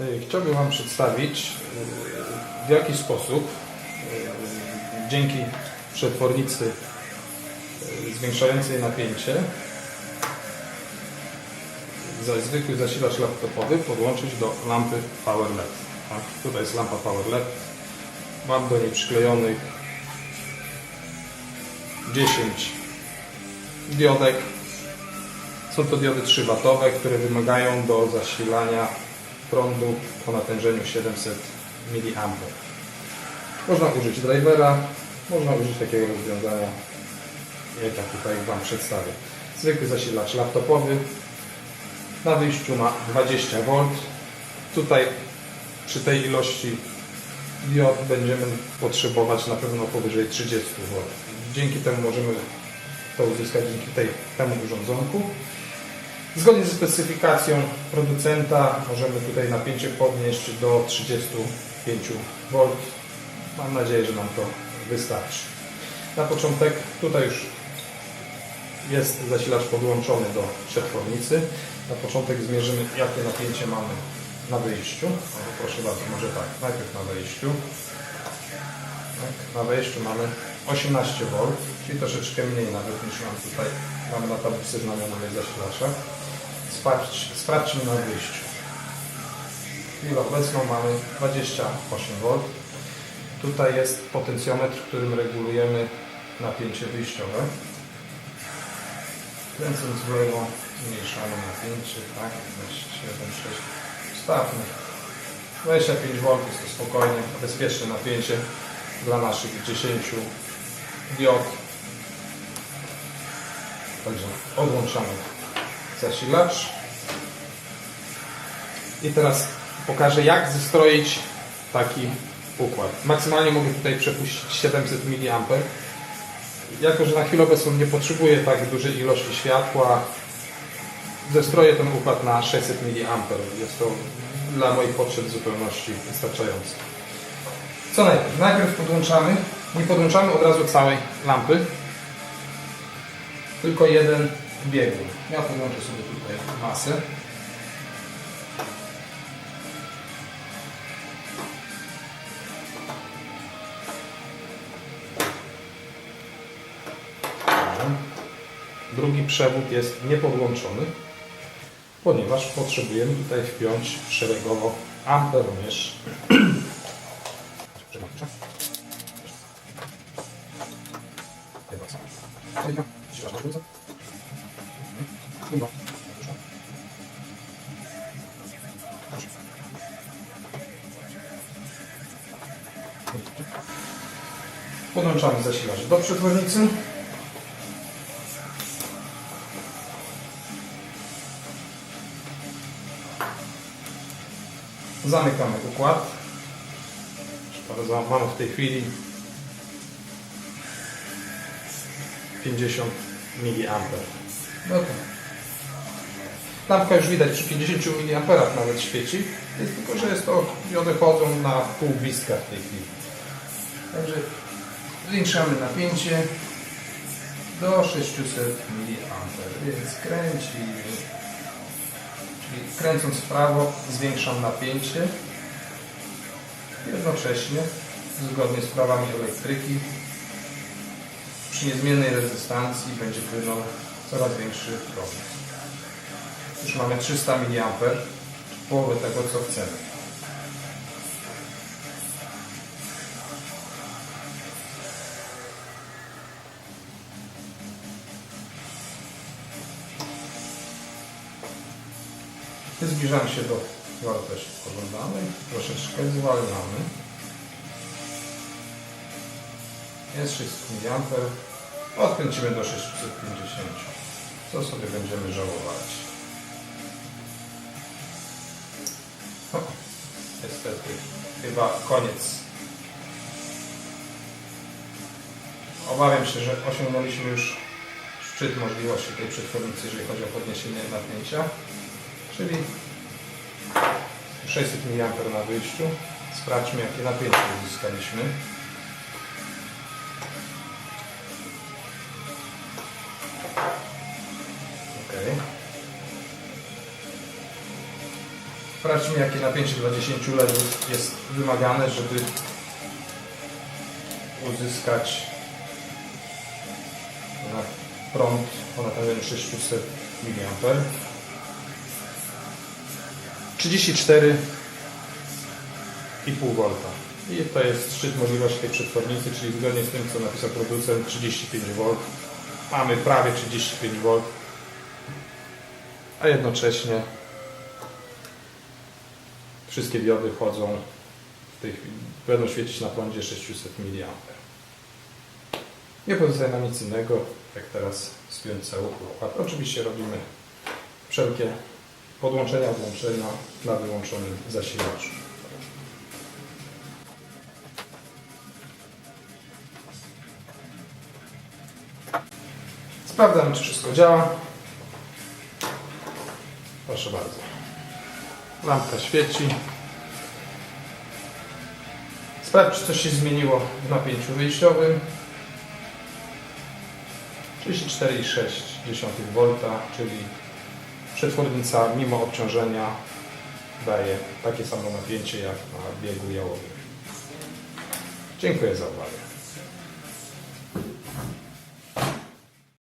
Y, Chciałbym Wam przedstawić, y, w jaki sposób y, dzięki przetwornicy zwiększającej napięcie za zwykły zasilacz laptopowy podłączyć do lampy Power LED. Tak? Tutaj jest lampa Power LED. Mam do niej przyklejonych 10 diodek. Są to diody 3W, które wymagają do zasilania prądu o natężeniu 700 mA. Można użyć drivera, można użyć takiego rozwiązania, jak ja tutaj Wam przedstawię. Zwykły zasilacz laptopowy na wyjściu ma 20V. Tutaj przy tej ilości diod będziemy potrzebować na pewno powyżej 30V. Dzięki temu możemy to uzyskać dzięki tej, temu urządzonku. Zgodnie ze specyfikacją producenta możemy tutaj napięcie podnieść do 35V. Mam nadzieję, że nam to wystarczy. Na początek tutaj już jest zasilacz podłączony do przetwornicy. Na początek zmierzymy jakie napięcie mamy na wyjściu. Proszę bardzo, może tak, najpierw na wejściu. Tak, na wejściu mamy 18V, czyli troszeczkę mniej nawet niż mam tutaj, mamy na tablicy znamionowej zasilacza. Sprawdź, sprawdźmy na wyjściu. W chwilę obecną mamy 28V. Tutaj jest potencjometr, którym regulujemy napięcie wyjściowe. Kręcąc w lewo zmniejszamy napięcie, tak, 27,6. Stawmy. 25V jest to spokojnie, bezpieczne napięcie dla naszych 10 diod. Także odłączamy zasilacz. I teraz pokażę jak zestroić taki układ. Maksymalnie mogę tutaj przepuścić 700 mA. Jako, że na chwilę obecną nie potrzebuję tak dużej ilości światła, zestroję ten układ na 600 mA. Jest to dla moich potrzeb w zupełności wystarczające. Co najpierw? Najpierw podłączamy, nie podłączamy od razu całej lampy, tylko jeden biegun. Ja podłączę sobie tutaj masę. Drugi przewód jest niepodłączony, ponieważ potrzebujemy tutaj wpiąć szeregowo amperomierz. Podłączamy zasilacz do przetwornicy. Zamykamy układ. Mamy w tej chwili 50 mA. To. Lampka już widać przy 50 mA nawet świeci, jest tylko że jest to, diody chodzą na pół gwizdka w tej chwili. Także zwiększamy napięcie do 600 mA, więc kręcimy. Czyli kręcąc w prawo zwiększam napięcie. Jednocześnie, zgodnie z prawami elektryki, przy niezmiennej rezystancji będzie płynął coraz większy prąd. Już mamy 300 mA, połowę tego co chcemy. Zbliżamy się do wartości pożądanej. Troszeczkę zwalniamy. Jest 600 mA. Odkręcimy do 650. Co sobie będziemy żałować? Chyba koniec. Obawiam się, że osiągnęliśmy już szczyt możliwości tej przetwornicy, jeżeli chodzi o podniesienie napięcia. Czyli 600 mA na wyjściu. Sprawdźmy jakie napięcie uzyskaliśmy. Sprawdźmy jakie napięcie dla 10 LEDów jest wymagane, żeby uzyskać na prąd o natężeniu 600 mA. 34,5 V. I to jest szczyt możliwości tej przetwornicy, czyli zgodnie z tym, co napisał producent, 35 V. Mamy prawie 35 V, a jednocześnie wszystkie diody wchodzą w tej chwili, będą świecić na prądzie 600 mA. Nie pozostaje nam nic innego, jak teraz spiąć cały układ. Oczywiście robimy wszelkie podłączenia, włączenia na wyłączonym zasilaczu. Sprawdzamy, czy wszystko działa. Proszę bardzo. Lampka świeci. Sprawdź, czy coś się zmieniło w napięciu wyjściowym. 34,6 V, czyli przetwornica mimo obciążenia daje takie samo napięcie jak na biegu jałowym. Dziękuję za uwagę.